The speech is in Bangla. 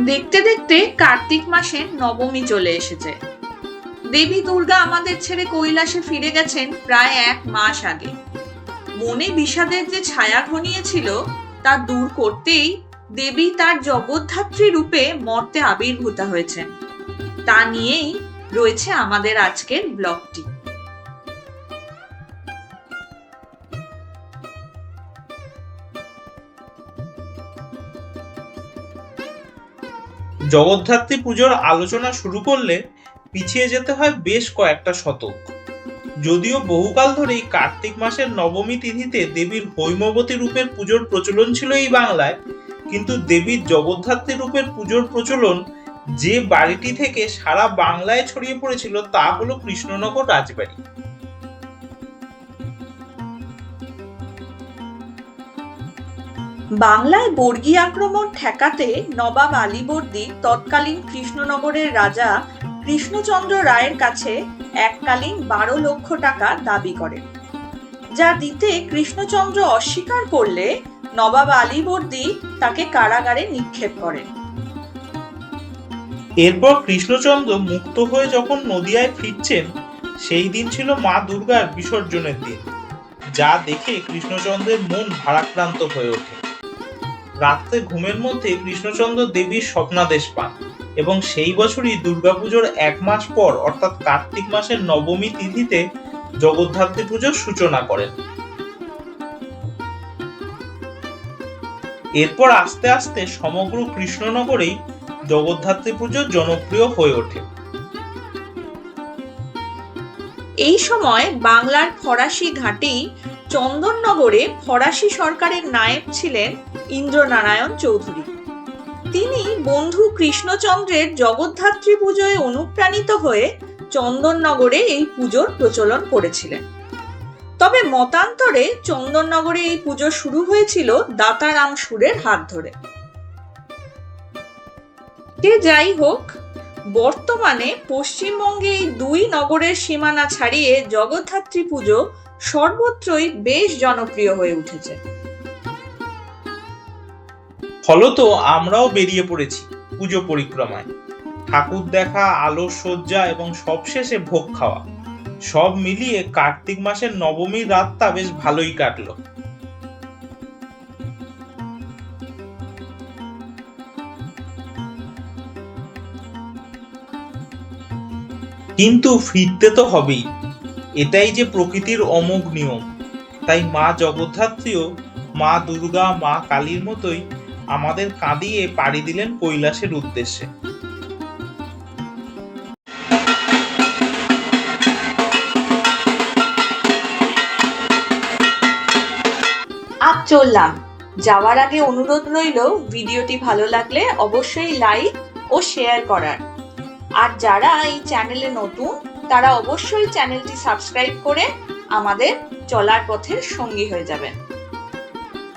দেখতে দেখতে কার্তিক মাসের নবমী চলে এসেছে। দেবী দুর্গা আমাদের ছেড়ে কৈলাসে ফিরে গেছেন প্রায় এক মাস আগে। মনে বিষাদের যে ছায়া ঘনিয়েছিল, তা দূর করতেই দেবী তার জগদ্ধাত্রী রূপে মর্তে আবির্ভূত হয়েছেন। তা নিয়েই রয়েছে আমাদের আজকের ব্লগটি। জগদ্ধাত্রী পুজোর আলোচনা শুরু করলে পিছিয়ে যেতে হয় বেশ কয়েকটা শতক। যদিও বহুকাল ধরেই কার্তিক মাসের নবমী তিথিতে দেবীর হৈমবতী রূপের পুজোর প্রচলন ছিল এই বাংলায়, কিন্তু দেবীর জগদ্ধাত্রী রূপের পুজোর প্রচলন যে বাড়িটি থেকে সারা বাংলায় ছড়িয়ে পড়েছিল তা হলো কৃষ্ণনগর রাজবাড়ি। বাংলায় বর্গী আক্রমণ ঠেকাতে নবাব আলীবর্দী তৎকালীন কৃষ্ণনগরের রাজা কৃষ্ণচন্দ্র রায়ের কাছে এককালীন বারো লক্ষ টাকা দাবি করেন, যা দিতে কৃষ্ণচন্দ্র অস্বীকার করলে নবাব আলীবর্দী তাকে কারাগারে নিক্ষেপ করেন। এরপর কৃষ্ণচন্দ্র মুক্ত হয়ে যখন নদিয়ায় ফিরছেন, সেই দিন ছিল মা দুর্গার বিসর্জনের দিন, যা দেখে কৃষ্ণচন্দ্রের মন ভারাক্রান্ত হয়ে ওঠে। রাত্রে ঘুমের মধ্যে কৃষ্ণচন্দ্র দেবীর স্বপ্নাদেশ পান এবং সেই বছরই দুর্গাপুজোর এক মাস পর, অর্থাৎ কার্তিক মাসের নবমী তিথিতে জগদ্ধাত্রী পুজোর সূচনা করেন। এরপর আস্তে আস্তে সমগ্র কৃষ্ণনগরেই জগদ্ধাত্রী পুজো জনপ্রিয় হয়ে ওঠে। এই সময় বাংলার ফরাসি ঘাঁটি চন্দননগরে ফরাসি সরকারের নায়েব ছিলেন ইন্দ্রনারায়ণ চৌধুরী। তিনি বন্ধু কৃষ্ণচন্দ্রের জগদ্ধাত্রী পুজোয় অনুপ্রাণিত হয়ে চন্দননগরে এই পুজোর প্রচলন করেছিলেন। তবে মতান্তরে চন্দননগরে এই পুজো শুরু হয়েছিল দাতারাম সুরের হাত ধরে। যে যাই হোক, বর্তমানে পশ্চিমবঙ্গে এই দুই নগরের সীমানা ছাড়িয়ে জগদ্ধাত্রী পুজো সর্বত্রই বেশ জনপ্রিয় হয়ে উঠেছে। ফলত আমরাও বেরিয়ে পড়েছি পুজো পরিক্রমায়। ঠাকুর দেখা, আলো সজ্জা এবং সবশেষে ভোগ খাওয়া। সব মিলিয়ে কার্তিক মাসের নবমীর রাতটা বেশ ভালোই কাটলো। কিন্তু ফিরতে তো হবেই। এটাই যে প্রকৃতির অমোঘ নিয়ম। তাই মা জগদ্ধাত্রীও মা দুর্গা, মা কালীর মতোই আমাদের কাঁদিয়ে পাড়ি দিলেন কৈলাসের উদ্দেশ্যে। আজ চললাম। যাওয়ার আগে অনুরোধ রইল, ভিডিওটি ভালো লাগলে অবশ্যই লাইক ও শেয়ার করার। আর যারা এই চ্যানেলে নতুন তারা অবশ্যই চ্যানেলটি সাবস্ক্রাইব করে আমাদের চলার পথের সঙ্গী হয়ে যাবেন।